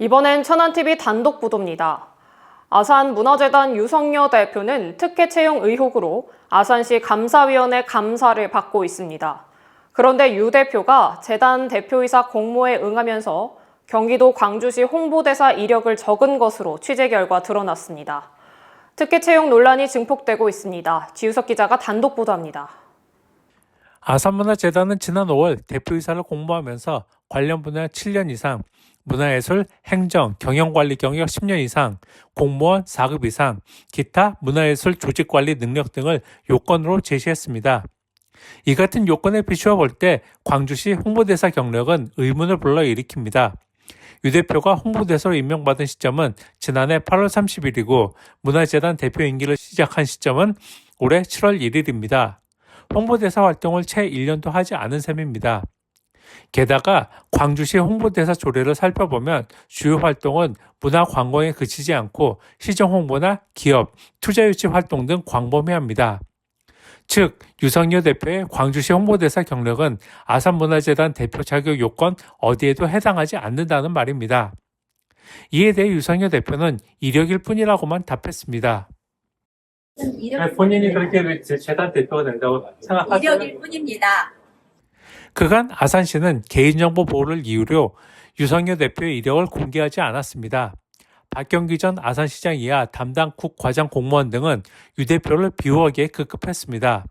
이번엔 천안TV 단독 보도입니다. 아산 문화재단 유성여 대표는 특혜 채용 의혹으로 아산시 감사위원회 감사를 받고 있습니다. 그런데 유 대표가 재단 대표이사 공모에 응하면서 경기도 광주시 홍보대사 이력을 적은 것으로 취재 결과 드러났습니다. 특혜 채용 논란이 증폭되고 있습니다. 지우석 기자가 단독 보도합니다. 아산문화재단은 지난 5월 대표이사를 공모하면서 관련 분야 7년 이상, 문화예술, 행정, 경영관리 경력 10년 이상, 공무원 4급 이상, 기타 문화예술 조직관리 능력 등을 요건으로 제시했습니다. 이 같은 요건에 비추어 볼 때 광주시 홍보대사 경력은 의문을 불러일으킵니다. 유 대표가 홍보대사로 임명받은 시점은 지난해 8월 30일이고 문화재단 대표 임기를 시작한 시점은 올해 7월 1일입니다. 홍보대사 활동을 채 1년도 하지 않은 셈입니다. 게다가 광주시 홍보대사 조례를 살펴보면 주요 활동은 문화 관광에 그치지 않고 시정 홍보나 기업, 투자 유치 활동 등 광범위합니다. 즉, 유성여 대표의 광주시 홍보대사 경력은 아산문화재단 대표 자격 요건 어디에도 해당하지 않는다는 말입니다. 이에 대해 유성여 대표는 이력일 뿐이라고만 답했습니다. 이력, 본인이 그렇게 재단 대표가 된다고 이력일 뿐입니다. 그간 아산시는 개인정보 보호를 이유로 유성여 대표의 이력을 공개하지 않았습니다. 박경기 전 아산시장 이하 담당 국 과장 공무원 등은 유 대표를 비호하기에 급급했습니다.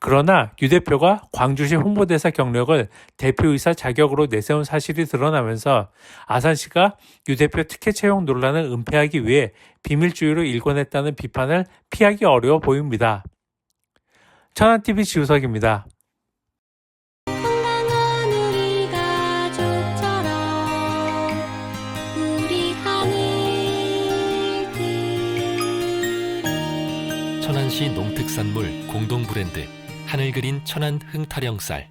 그러나 유 대표가 광주시 홍보대사 경력을 대표이사 자격으로 내세운 사실이 드러나면서 아산시가 유 대표 특혜 채용 논란을 은폐하기 위해 비밀주의로 일궈냈다는 비판을 피하기 어려워 보입니다. 천안TV 지우석입니다. 건강한 우리 가족처럼 우리 하늘 천안시 농특산물 공동 브랜드 하늘 그린 천안 흥타령쌀